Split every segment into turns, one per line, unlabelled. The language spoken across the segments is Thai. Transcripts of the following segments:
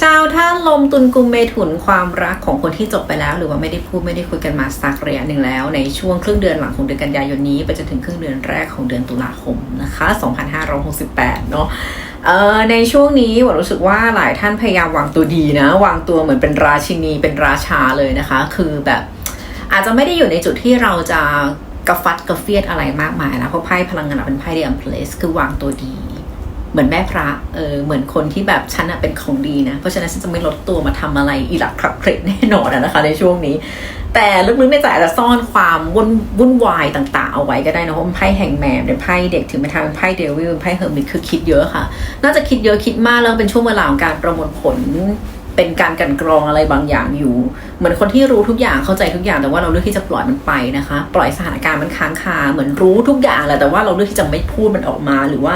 ชาวท่านลมตุนกุมเมถุนความรักของคนที่จบไปแล้ว หรือว่าไม่ได้พูดไม่ได้คุยกันมาสักระยะหนึ่งแล้ว ในช่วงครึ่งเดือนหลังของเดือนกันยายนนี้ไปจนถึงครึ่งเดือนแรกของเดือนตุลาคมนะคะ 2568 เนาะเออในช่วงนี้หวรู้สึกว่าหลายท่านพยายามวางตัวดีนะ วางตัวเหมือนเป็นราชินีเป็นราชาเลยนะคะ คือแบบอาจจะไม่ได้อยู่ในจุดที่เราจะกระฟัดกระเฟียดอะไรมากมายนะเพราะไพ่พลังงานเป็นไพ่เดียมเพลสคือวางตัวดี เหมือนแม่พระเออเหมือนคนที่แบบฉันอะเป็นของดีนะ เพราะฉะนั้นฉันจะไม่ลดตัวมาทำอะไรอีหลักขับเครดแน่นอนอะนะคะ ในช่วงนี้ แต่ลึกๆในใจอาจจะซ่อนความวุ่นวุ่นวายต่างๆ เอาไว้ก็ได้นะเพราะมันไพ่แห่งแมมเป็นไพ่เด็กถึงไปทางเป็นไพ่เดวิลเป็นไพ่เฮอร์มิตคือคิดเยอะค่ะ น่าจะคิดเยอะคิดมากแล้วเป็นช่วงเวลาของการประมวลผล เป็นการกันกรองอะไรบางอย่างอยู่ เหมือนคนที่รู้ทุกอย่างเข้าใจทุกอย่างแต่ว่าเราเลือกที่จะปล่อยมันไปนะคะ ปล่อยสถานการณ์มันค้างคาเหมือนรู้ทุกอย่างแหละแต่ว่าเราเลือกที่จะไม่พูดมันออกมา หรือว่า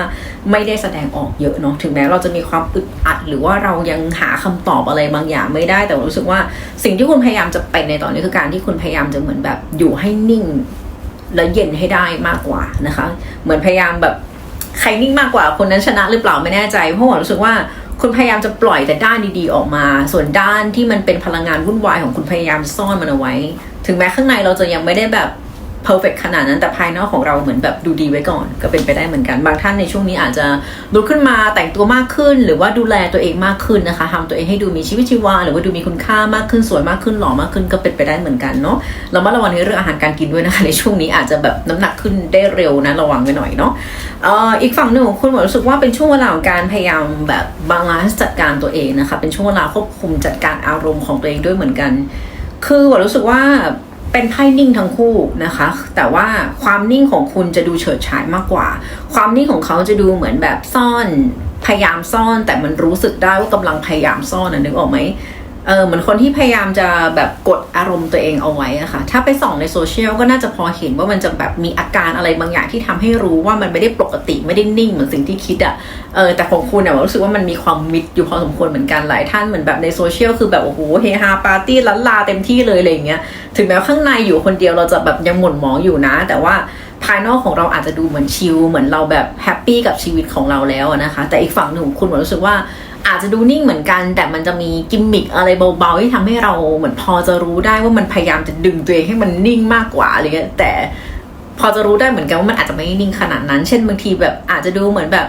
ไม่ได้แสดงออกเยอะเนาะถึงแม้เราจะมีความอึดอัด หรือว่าเรายังหาคำตอบอะไรบางอย่างไม่ได้ แต่รู้สึกว่าสิ่งที่คุณพยายามจะเป็นในตอนนี้คือการที่คุณพยายามจะเหมือนแบบอยู่ให้นิ่งและเย็นให้ได้มากกว่านะคะ เหมือนพยายามแบบใครนิ่งมากกว่าคนนั้นชนะหรือเปล่าไม่แน่ใจเพราะว่ารู้สึกว่า คุณพยายามจะปล่อยแต่ด้านดีๆออกมา ส่วนด้านที่มันเป็นพลังงานวุ่นวายของคุณพยายามซ่อนมันเอาไว้ ถึงแม้ข้างในเราจะยังไม่ได้แบบ perfect ขนาดนั้นแต่ภายนอกของเราเหมือนแบบดูดีไว้ก่อน ก็เป็นไปได้เหมือนกัน บางท่านในช่วงนี้อาจจะลุกขึ้นมาแต่งตัวมากขึ้น หรือว่าดูแลตัวเองมากขึ้นนะคะทำตัวเองให้ดูมีชีวิตชีวาหรือว่าดูมีคุณค่ามากขึ้นสวยมากขึ้นหล่อมากขึ้นก็เป็นไปได้เหมือนกันเนาะเรามาระวังในเรื่องอาหารการกินด้วยนะคะ ในช่วงนี้อาจจะแบบน้ำหนักขึ้นได้เร็วนะระวังไว้หน่อยเนาะอีกฝั่งหนึ่งของคุณผมรู้สึกว่าเป็นช่วงเวลาของการพยายามแบบบาลานซ์จัดการตัวเองนะคะเป็นช่วงเวลาควบคุมจัดการอารมณ์ของตัวเองด้วยเหมือนกัน คือผมรู้สึกว่า เป็นไพ่นิ่งทั้งคู่นะคะ แต่ว่าความนิ่งของคุณจะดูเฉิดฉายมากกว่า ความนิ่งของเขาจะดูเหมือนแบบซ่อน พยายามซ่อนแต่มันรู้สึกได้ว่ากำลังพยายามซ่อนนะนึกออกไหม เออเหมือนคนที่พยายามจะแบบกดอารมณ์ตัวเองเอาไว้อะค่ะถ้าไปส่องในโซเชียลก็น่าจะพอเห็นว่ามันจะแบบมีอาการอะไรบางอย่างที่ทำให้รู้ว่ามันไม่ได้ปกติไม่ได้นิ่งเหมือนสิ่งที่คิดอะเออแต่ของคุณเนี่ยรู้สึกว่ามันมีความมิดอยู่พอสมควรเหมือนกันหลายท่านเหมือนแบบในโซเชียลคือแบบโอ้โหเฮฮาปาร์ตี้ลันลาเต็มที่เลยอะไรอย่างเงี้ยถึงแม้ว่าข้างในอยู่คนเดียวเราจะแบบยังหม่นหมองอยู่นะ แต่ว่าภายนอกของเราอาจจะดูเหมือนชิลเหมือนเราแบบแฮปปี้กับชีวิตของเราแล้วนะคะ แต่อีกฝั่งหนึ่งของคุณผมรู้สึกว่า อาจจะดูนิ่งเหมือนกัน แต่มันจะมีกิมมิคอะไรเบาๆที่ทำให้เราเหมือนพอจะรู้ได้ว่ามันพยายามจะดึงตัวเองให้มันนิ่งมากกว่าอะไรเงี้ยแต่พอจะรู้ได้เหมือนกันว่ามันอาจจะไม่นิ่งขนาดนั้น เช่นบางทีแบบอาจจะดูเหมือนแบบ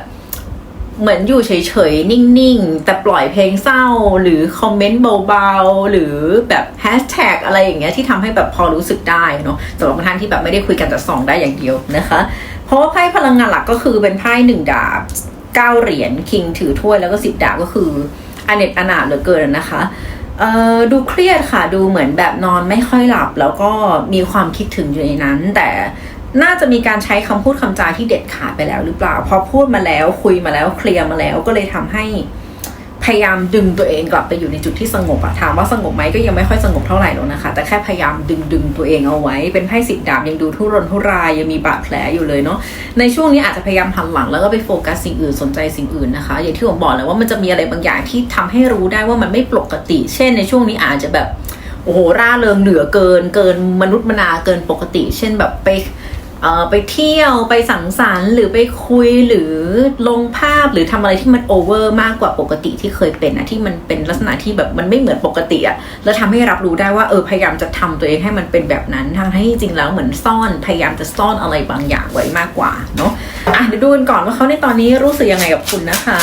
เหมือนอยู่เฉยๆ นิ่งๆ แต่ปล่อยเพลงเศร้าหรือคอมเมนต์เบาๆ หรือแบบแฮชแท็กอะไรอย่างเงี้ยที่ทำให้แบบพอรู้สึกได้เนาะสำหรับบางท่านที่แบบไม่ได้คุยกันแต่ส่องได้อย่างเดียวนะคะ เพราะว่าไพ่พลังงานหลักก็คือเป็นไพ่หนึ่งดาบ เก้าเหรียญคิงถือถ้วยแล้วก็สิบดาบก็คืออเนตอนาถเหลือเกินนะคะเออดูเครียดค่ะดูเหมือนแบบนอนไม่ค่อยหลับ แล้วก็มีความคิดถึงอยู่ในนั้น แต่น่าจะมีการใช้คำพูดคำจาที่เด็ดขาดไปแล้วหรือเปล่า พอพูดมาแล้วคุยมาแล้วเคลียร์มาแล้วก็เลยทำให้ พยายามดึงตัวเองกลับไปอยู่ในจุดที่สงบอะถามว่าสงบไหมก็ยังไม่ค่อยสงบเท่าไหร่หรอกนะคะ แต่แค่พยายามดึงดึงตัวเองเอาไว้ เป็นไพ่สิบดาบยังดูทุรนทุรายยังมีบาดแผลอยู่เลยเนาะในช่วงนี้อาจจะพยายามหันหลังแล้วก็ไปโฟกัสสิ่งอื่นสนใจสิ่งอื่นนะคะ อย่างที่ผมบอกเลยว่ามันจะมีอะไรบางอย่างที่ทำให้รู้ได้ว่ามันไม่ปกติ เช่น ในช่วงนี้อาจจะแบบโอ้โหร่าเริงเหนือเกิน เกินมนุษย์มนาเกินปกติ เช่นแบบไป ไปเที่ยวไปสังสรรค์หรือไปคุยหรือลงภาพหรือทำอะไรที่มันโอเวอร์มากกว่าปกติที่เคยเป็นนะที่มันเป็นลักษณะที่แบบมันไม่เหมือนปกติอะแล้วทำให้รับรู้ได้ว่าเออพยายามจะทำตัวเองให้มันเป็นแบบนั้นทั้งที่จริงแล้วเหมือนซ่อนพยายามจะซ่อนอะไรบางอย่างไว้มากกว่าเนาะอะเดี๋ยวดูกันก่อนว่าเขาในตอนนี้รู้สึกยังไงกับคุณนะคะ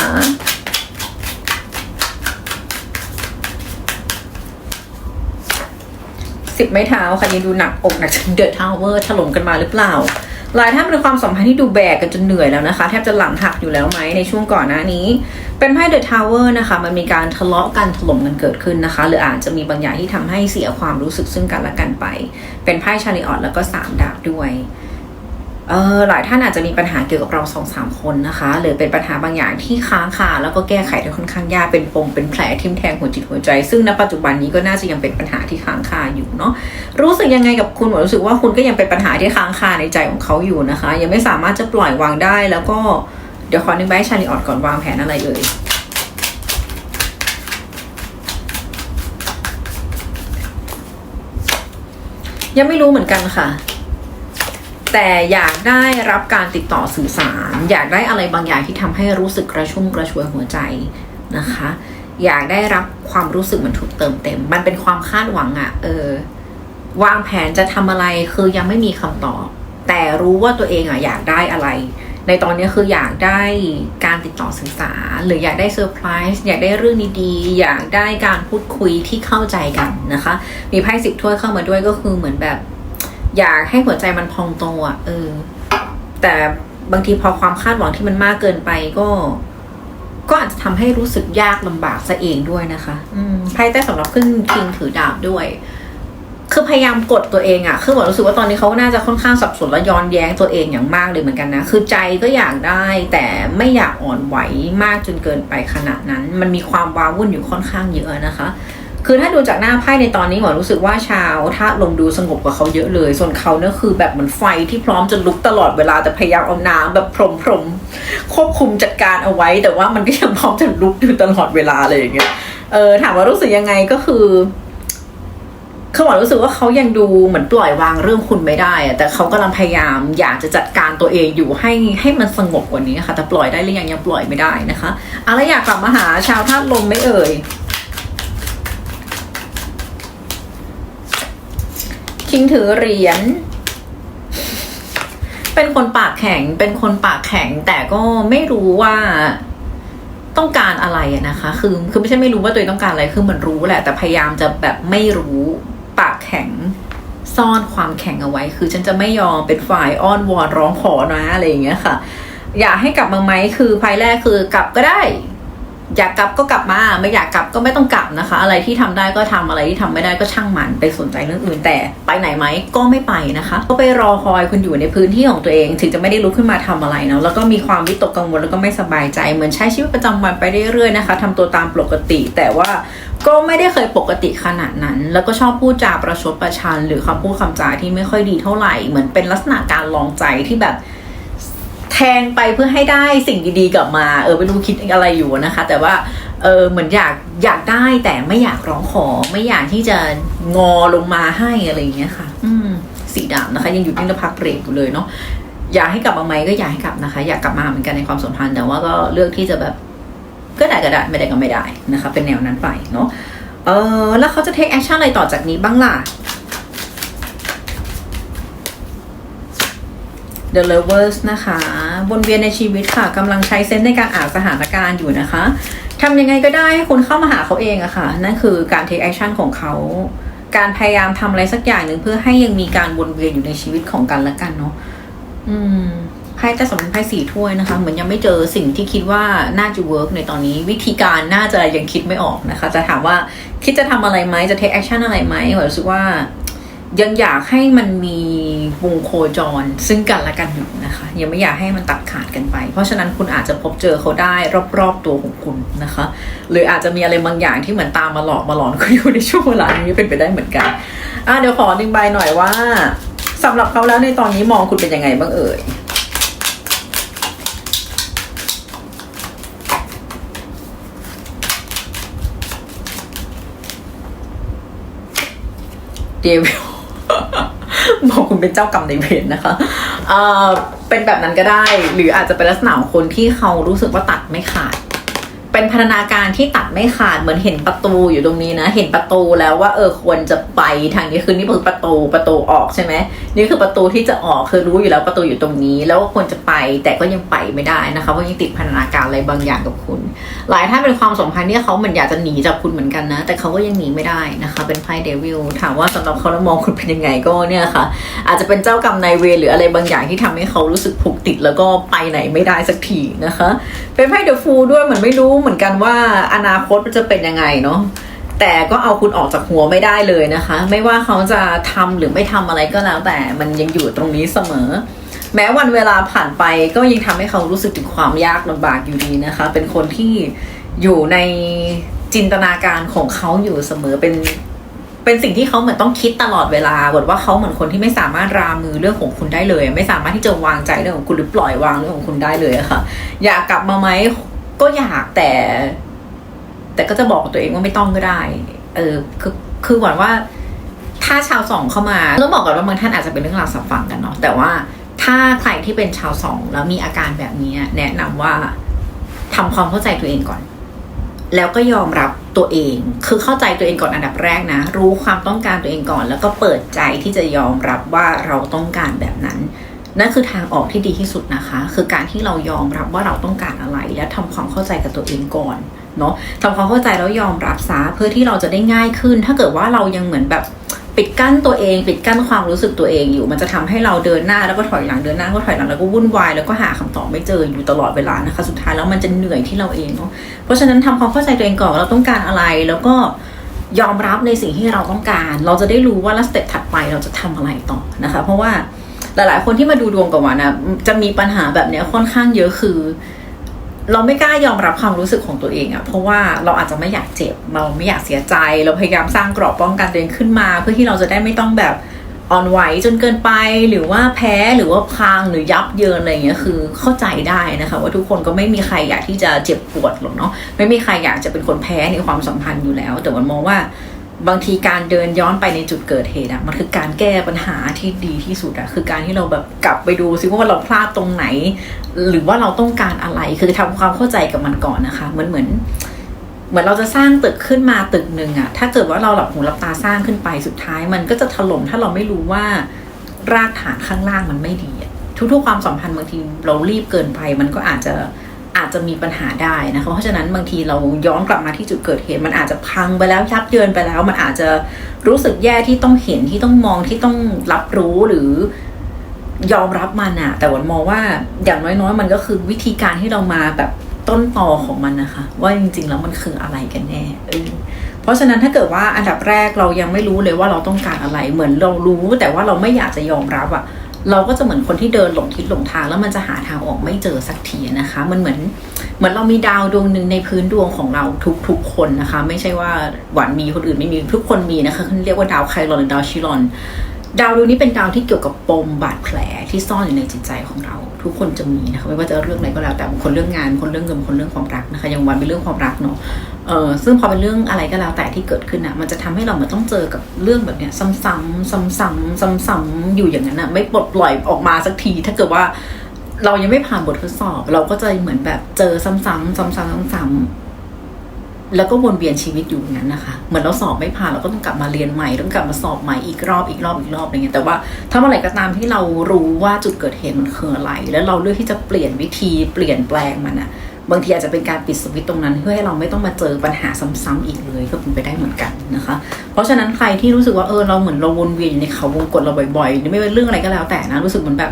สิบไม้เท้าค่ะยังดูหนักอกหนักเดือดทาวเวอร์ถล่มกันมาหรือเปล่าหลายท่านเป็นความสัมพันธ์ที่ดูแบกกันจนเหนื่อยแล้วนะคะ แทบจะหลังหักอยู่แล้วไหมในช่วงก่อนหน้านี้ เป็นไพ่เดอะทาวเวอร์นะคะ มันมีการทะเลาะกันถล่มกันเกิดขึ้นนะคะ หรืออาจจะมีบางอย่างที่ทำให้เสียความรู้สึกซึ่งกันและกันไป เป็นไพ่ชาริออตแล้วก็สามดาบด้วย เออหลายท่านอาจจะมีปัญหาเกี่ยวกับเราสองสามคนนะคะ หรือเป็นปัญหาบางอย่างที่ค้างคาแล้วก็แก้ไขได้ค่อนข้างยากเป็นปมเป็นแผลทิ่มแทงหัวจิตหัวใจ ซึ่งณปัจจุบันนี้ก็น่าจะยังเป็นปัญหาที่ค้างคาอยู่เนาะรู้สึกยังไงกับคุณผมรู้สึกว่าคุณก็ยังเป็นปัญหาที่ค้างคาในใจของเขาอยู่นะคะ ยังไม่สามารถจะปล่อยวางได้แล้วก็เดี๋ยวขอนึกใบชาลีออดก่อนวางแผนอะไรเอ่ยยังไม่รู้เหมือนกันค่ะ แต่อยากได้รับการติดต่อสื่อสาร อยากได้อะไรบางอย่างที่ทำให้รู้สึกกระชุ่มกระชวยหัวใจนะคะ อยากได้รับความรู้สึกเหมันถูกเติมเต็ม มันเป็นความคาดหวังอะเออ วางแผนจะทำอะไรคือยังไม่มีคำตอบ แต่รู้ว่าตัวเองอะอยากได้อะไร ในตอนนี้คืออยากได้การติดต่อสื่อสารหรืออยากได้เซอร์ไพรส์อยากได้เรื่องดีๆ อยากได้การพูดคุยที่เข้าใจกันนะคะ มีไพ่สิบถ้วยเข้ามาด้วยก็คือเหมือนแบบ อยากให้หัวใจมันพองโตอะเออ แต่บางทีพอความคาดหวังที่มันมากเกินไปก็ ก็อาจจะทำให้รู้สึกยากลำบากซะเองด้วยนะคะ อืมไพ่ใต้สำหรับขึ้นคิงถือดาบด้วย คือพยายามกดตัวเองอะคือเหมือนรู้สึกว่าตอนนี้เขาน่าจะค่อนข้างสับสนและย้อนแย้งตัวเองอย่างมากเลยเหมือนกันนะ คือใจก็อยากได้ แต่ไม่อยากอ่อนไหวมากจนเกินไปขนาดนั้น มันมีความว้าวุ่นอยู่ค่อนข้างเยอะนะคะ คือถ้าดูจากหน้าไพ่ในตอนนี้หมอรู้สึกว่าชาวถ้าลมดูสงบกว่าเขาเยอะเลย ส่วนเขาเนี่ยคือแบบเหมือนไฟที่พร้อมจะลุกตลอดเวลาแต่พยายามเอาน้ำแบบพรมพรมๆควบคุมจัดการเอาไว้ แต่ว่ามันก็ยังพร้อมจะลุกอยู่ตลอดเวลาเลยอย่างเงี้ยเออถามว่ารู้สึกยังไงก็คือเขาบอกรู้สึกว่าเขายังดูเหมือนปล่อยวางเรื่องคุณไม่ได้อะแต่เขากำลังพยายามอยากจะจัดการตัวเองอยู่ให้ให้มันสงบกว่านี้ค่ะ แต่ปล่อยได้หรือยังยังปล่อยไม่ได้นะคะเอาแล้วอยากกลับมาหาชาวธาตุลมไม่เอ่ย คิงถือเหรียญ เป็นคนปากแข็ง เป็นคนปากแข็ง แต่ก็ไม่รู้ว่าต้องการอะไรนะคะ คือ คือไม่ใช่ไม่รู้ว่าตัวเองต้องการอะไร คือมันรู้แหละ แต่พยายามจะแบบไม่รู้ปากแข็งซ่อนความแข็งเอาไว้ คือฉันจะไม่ยอมเป็นฝ่ายอ้อนวอนร้องขอนะอะไรอย่างเงี้ยค่ะ อยากให้กลับมาไหมคือภายแรกคือกลับก็ได้ อยากกลับก็กลับมา ไม่อยากกลับก็ไม่ต้องกลับนะคะ อะไรที่ทำได้ก็ทำอะไรที่ทำไม่ได้ก็ช่างมันไปสนใจเรื่องอื่นแต่ไปไหนไหมก็ไม่ไปนะคะ ก็ไปรอคอยคุณอยู่ในพื้นที่ของตัวเอง ถึงจะไม่ได้ลุกขึ้นมาทำอะไรเนาะแล้วก็มีความวิตกกังวลแล้วก็ไม่สบายใจ เหมือนใช้ชีวิตประจำวันไปเรื่อยๆนะคะทำตัวตามปกติ แต่ว่าก็ไม่ได้เคยปกติขนาดนั้น แล้วก็ชอบพูดจาประชดประชัน หรือคำพูดคำจาที่ไม่ค่อยดีเท่าไหร่เหมือนเป็นลักษณะการลองใจที่แบบ แทงไปเพื่อให้ได้สิ่งดีๆกลับมา เออไม่รู้คิดอะไรอยู่นะคะ แต่ว่าเออเหมือนอยากอยากได้แต่ไม่อยากร้องขอ ไม่อยากที่จะงอลงมาให้อะไรอย่างเงี้ยค่ะ อืมสีดำนะคะ ยังอยู่ที่ระพักเบรกอยู่เลยเนาะอยากให้กลับมาไหมก็อยากให้กลับนะคะ อยากกลับมาเหมือนกันในความสัมพันธ์แต่ว่าก็เลือกที่จะแบบก็ได้ก็ได้ไม่ได้ก็ไม่ได้นะคะ เป็นแนวนั้นไปเนาะเออแล้วเขาจะ take action อะไรต่อจากนี้บ้างล่ะ The Lovers นะคะ วนเวียนในชีวิตค่ะกำลังใช้เซนส์ในการอ่านสถานการณ์อยู่นะคะทำยังไงก็ได้ให้คุณเข้ามาหาเขาเองอะค่ะ นั่นคือการ take action ของเขา การพยายามทำอะไรสักอย่างหนึ่งเพื่อให้ยังมีการวนเวียนอยู่ในชีวิตของกันและกันเนาะอืมไพ่แต่สำเป็นไพ่สี่ถ้วยนะคะ เหมือนยังไม่เจอสิ่งที่คิดว่าน่าจะเวิร์กในตอนนี้ วิธีการน่าจะยังคิดไม่ออกนะคะ จะถามว่าคิดจะทำอะไรไหมจะ take action อะไรไหมผมรู้สึกว่า ยังอยากให้มันมีวงโคจรซึ่งกันและกันอยู่นะคะ ยังไม่อยากให้มันตัดขาดกันไป เพราะฉะนั้นคุณอาจจะพบเจอเขาได้รอบๆตัวของคุณนะคะ หรืออาจจะมีอะไรบางอย่างที่เหมือนตามมาหลอกมาหลอนคุณอยู่ในช่วงเวลานี้เป็นไปได้เหมือนกันอะเดี๋ยวขอดึงใบหน่อยว่าสำหรับเขาแล้วในตอนนี้มองคุณเป็นยังไงบ้างเอ่ยเดวิล บอกคุณเป็นเจ้ากรรมในเวรนะคะเอ่อเป็นแบบนั้นก็ได้ หรืออาจจะเป็นลักษณะของคนที่เขารู้สึกว่าตัดไม่ขาด เป็นพัฒนาการที่ตัดไม่ขาดเหมือนเห็นประตูอยู่ตรงนี้นะ เห็นประตูแล้วว่าเออควรจะไปทางนี้คือนี่คือประตูประตูออกใช่ไหมนี่คือประตูที่จะออกคือรู้อยู่แล้วประตูอยู่ตรงนี้ แล้วควรจะไปแต่ก็ยังไปไม่ได้นะคะเพราะยังติดพัฒนาการอะไรบางอย่างกับคุณ หลายท่านเป็นความสัมพันธ์ที่เขาเหมือนอยากจะหนีจากคุณเหมือนกันนะ แต่เขาก็ยังหนีไม่ได้นะคะ เป็นไพ่เดวิลถามว่าสำหรับเขาแล้วมองคุณเป็นยังไงก็เนี่ยค่ะ อาจจะเป็นเจ้ากรรมนายเวรหรืออะไรบางอย่างที่ทำให้เขารู้สึกผูกติดแล้วก็ไปไหนไม่ได้สักทีนะคะ เป็นไพ่เดอะฟูด้วยเหมือนไม่รู้เหมือนกันว่าอนาคตมันจะเป็นยังไงเนาะแต่ก็เอาคุณออกจากหัวไม่ได้เลยนะคะ ไม่ว่าเขาจะทำหรือไม่ทำอะไรก็แล้ว แต่มันยังอยู่ตรงนี้เสมอ แม้วันเวลาผ่านไปก็ยังทำให้เขารู้สึกถึงความยากลำบากอยู่ดีนะคะ เป็นคนที่อยู่ในจินตนาการของเขาอยู่เสมอเป็นเป็นสิ่งที่เขาเหมือนต้องคิดตลอดเวลาบทว่าเขาเหมือนคนที่ไม่สามารถรามือเรื่องของคุณได้เลย ไม่สามารถที่จะวางใจเรื่องของคุณหรือปล่อยวางเรื่องของคุณได้เลยะค่ะ อยากกลับมาไหม ก็อยากแต่ แต่ก็จะบอกตัวเองว่าไม่ต้องก็ได้ เออ คือคือหวังว่า ถ้าชาวสองเข้ามาต้องบอกก่อนว่าบางท่านอาจจะเป็นเรื่องราวสับฟังกันเนาะแต่ว่าถ้าใครที่เป็นชาวสองแล้วมีอาการแบบนี้แนะนำว่าทำความเข้าใจตัวเองก่อน แล้วก็ยอมรับตัวเอง คือเข้าใจตัวเองก่อนอันดับแรกนะ รู้ความต้องการตัวเองก่อน แล้วก็เปิดใจที่จะยอมรับว่าเราต้องการแบบนั้น นั่นคือทางออกที่ดีที่สุดนะคะ คือการที่เรายอมรับว่าเราต้องการอะไร และทำความเข้าใจกับตัวเองก่อนเนาะทำความเข้าใจแล้วยอมรับซะเพื่อที่เราจะได้ง่ายขึ้น ถ้าเกิดว่าเรายังเหมือนแบบปิดกั้นตัวเอง ปิดกั้นความรู้สึกตัวเองอยู่ มันจะทำให้เราเดินหน้าแล้วก็ถอยหลังเดินหน้าก็ถอยหลังแล้วก็วุ่นวายแล้วก็หาคำตอบไม่เจออยู่ตลอดเวลานะคะ สุดท้ายแล้วมันจะเหนื่อยที่เราเองเนาะเพราะฉะนั้นทำความเข้าใจตัวเองก่อนเราต้องการอะไรแล้วก็ยอมรับในสิ่งที่เราต้องการ เราจะได้รู้ว่าแล้วสเต็ปถัดไปเราจะทำอะไรต่อนะคะ เพราะว่า หลายๆคนที่มาดูดวงกับวันนะจะมีปัญหาแบบเนี้ยค่อนข้างเยอะคือ เราไม่กล้ายอมรับความรู้สึกของตัวเองอะเพราะว่าเราอาจจะไม่อยากเจ็บ เราไม่อยากเสียใจ เราพยายามสร้างกรอบป้องกันตัวเองขึ้นมา เพื่อที่เราจะได้ไม่ต้องแบบอ่อนไหวจนเกินไปหรือว่าแพ้หรือว่าพังหรือยับเยินอะไรเงี้ยคือเข้าใจได้นะคะว่าทุกคนก็ไม่มีใครอยากที่จะเจ็บปวดหรอกเนาะไม่มีใครอยากจะเป็นคนแพ้ในความสัมพันธ์อยู่แล้ว แต่วันมองว่า บางทีการเดินย้อนไปในจุดเกิดเหตุอะมันคือการแก้ปัญหาที่ดีที่สุดอะคือการที่เราแบบกลับไปดูซิว่าเราพลาดตรงไหน หรือว่าเราต้องการอะไรคือทำความเข้าใจกับมันก่อนนะคะเหมือนเหมือนเหมือนเราจะสร้างตึกขึ้นมาตึกหนึ่งอะถ้าเกิดว่าเราหลับหูหลับตาสร้างขึ้นไปสุดท้าย มันก็จะถล่มถ้าเราไม่รู้ว่ารากฐานข้างล่างมันไม่ดีทุกๆความสัมพันธ์บางทีเรารีบเกินไป มันก็อาจจะ อาจจะมีปัญหาได้นะคะเพราะฉะนั้นบางทีเราย้อนกลับมาที่จุดเกิดเหตุ มันอาจจะพังไปแล้วยับเยินไปแล้ว มันอาจจะรู้สึกแย่ที่ต้องเห็นที่ต้องมองที่ต้องรับรู้หรือยอมรับมันอะแต่วันมองว่าอย่างน้อยๆ มันก็คือวิธีการที่เรามาแบบต้นตอของมันนะคะ ว่าจริงๆแล้วมันคืออะไรกันแน่เออเพราะฉะนั้นถ้าเกิดว่าอันดับแรกเรายังไม่รู้เลยว่าเราต้องการอะไรเหมือนเรารู้ แต่ว่าเราไม่อยากจะยอมรับอะ เราก็จะเหมือนคนที่เดินหลงทิศหลงทาง แล้วมันจะหาทางออกไม่เจอสักทีนะคะ มันเหมือนเหมือนเรามีดาวดวงหนึ่งในพื้นดวงของเราทุกๆคนนะคะ ไม่ใช่ว่าหวานมีคนอื่นไม่มีทุกคนมีนะคะเขาเรียกว่าดาวไคลอนหรือดาวชิลอน ดาวดวงนี้เป็นดาวที่เกี่ยวกับปมบาดแผลที่ซ่อนอยู่ในจิตใจของเรา ทุกคนจะมีนะคะไม่ว่าจะเรื่องอะไรก็แล้วแต่บางคนเรื่องงานบางคนเรื่องเงินบางคนเรื่องความรักนะคะอย่างวันเป็นเรื่องความรักเนาะเออซึ่งพอเป็นเรื่องอะไรก็แล้วแต่ที่เกิดขึ้นอะมันจะทำให้เราเหมือนต้องเจอกับเรื่องแบบเนี้ยซ้ำๆซ้ำๆซ้ำๆอยู่อย่างนั้นอะไม่ปลดปล่อยออกมาสักที ถ้าเกิดว่าเรายังไม่ผ่านบททดสอบ เราก็จะเหมือนแบบเจอซ้ำๆซ้ำๆซ้ำๆ แล้วก็วนเวียนชีวิตอยู่อย่างนั้นนะคะ เหมือนเราสอบไม่ผ่านเราก็ต้องกลับมาเรียนใหม่ ต้องกลับมาสอบใหม่อีกรอบอีกรอบอีกรอบอะไรเงี้ย แต่ว่าถ้าเมื่อไหร่ก็ตามที่เรารู้ว่าจุดเกิดเหตุมันคืออะไร แล้วเราเลือกที่จะเปลี่ยนวิธีเปลี่ยนแปลงมันอะบางทีอาจจะเป็นการปิดสวิตช์ตรงนั้น เพื่อให้เราไม่ต้องมาเจอปัญหาซ้ำๆอีกเลยก็เป็นไปได้เหมือนกันนะคะ เพราะฉะนั้นใครที่รู้สึกว่าเออเราเหมือนเราวนเวียนอยู่ในเขาวงกฏเราบ่อยๆไม่ว่าเรื่องอะไรก็แล้วแต่นะรู้สึกเหมือนแบบ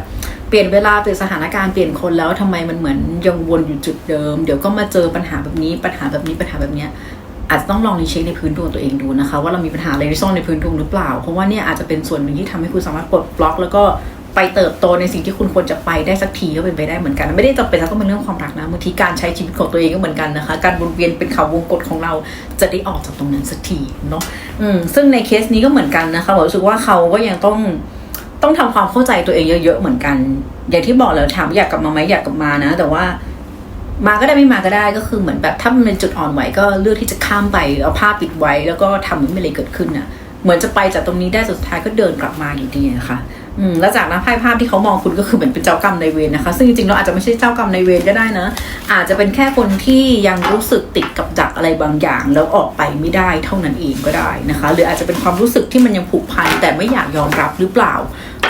เปลี่ยนเวลาเปลี่ยนสถานการณ์เปลี่ยนคนแล้วทำไมมันเหมือนยังวนอยู่จุดเดิม เดี๋ยวก็มาเจอปัญหาแบบนี้ปัญหาแบบนี้ปัญหาแบบเนี้ยอาจจะต้องลองรีเช็คในพื้นดวงตัวเองดูนะคะ ว่าเรามีปัญหาอะไรที่ซ่อนในพื้นดวงหรือเปล่า เพราะว่าเนี่ยอาจจะเป็นส่วนหนึ่งที่ทำให้คุณสามารถปลดบล็อก แล้วก็ไปเติบโตในสิ่งที่คุณควรจะไปได้สักทีก็เป็นไปได้เหมือนกัน ไม่ได้จำเป็นต้องเป็นเรื่องความรักนะบางทีการใช้ชีวิตของตัวเองก็เหมือนกันนะคะ การวนเวียนเป็นเขาวงกฏของเราจะได้ออกจากตรงนั้นสักทีเนาะอืมซึ่งในเคสนี้ก็เหมือนกันนะคะผมรู้สึกว่าเขาก็ยังต้อง ต้องทำความเข้าใจตัวเองเยอะๆเหมือนกัน อย่างที่บอกแล้วถามอยากกลับมาไหมอยากกลับมานะ แต่ว่ามาก็ได้ไม่มาก็ได้ก็คือเหมือนแบบถ้ามันเป็นจุดอ่อนไหวก็เลือกที่จะข้ามไปเอาผ้าปิดไว้ แล้วก็ทำเหมือนไม่เลยเกิดขึ้นน่ะ เหมือนจะไปจากตรงนี้ได้สุดท้ายก็เดินกลับมาอยู่ดีนะคะอืมแล้วจากนั้นไพ่ภาพที่เขามองคุณก็คือเหมือนเป็นเจ้ากรรมในายเวรนะคะ ซึ่งจริงๆเราอาจจะไม่ใช่เจ้ากรรมในายเวรก็ได้นะ อาจจะเป็นแค่คนที่ยังรู้สึกติดกับดัก อะไรบางอย่าง แล้วออกไปไม่ได้เท่านั้นเองก็ได้นะคะ หรืออาจจะเป็นความรู้สึกที่มันยังผูกพันแต่ไม่อยากยอมรับหรือเปล่า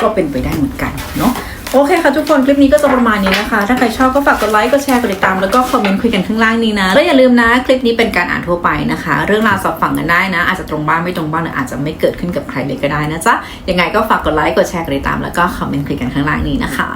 ก็เป็นไปได้เหมือนกันเนาะโอเคค่ะทุกคนคลิปนี้ก็จะประมาณนี้นะคะ ถ้าใครชอบก็ฝากกดไลค์กดแชร์กดติดตามแล้วก็คอมเมนต์คุยกันข้างล่างนี้นะ แล้วอย่าลืมนะคลิปนี้เป็นการอ่านทั่วไปนะคะ เรื่องราวสอบฝังกันได้นะ อาจจะตรงบ้างไม่ตรงบ้างหรืออาจจะไม่เกิดขึ้นกับใครเลยก็ได้นะจ๊ะยังไงก็ฝากกดไลค์กดแชร์กดติดตามแล้วก็คอมเมนต์คุยกันข้างล่างนี้นะคะ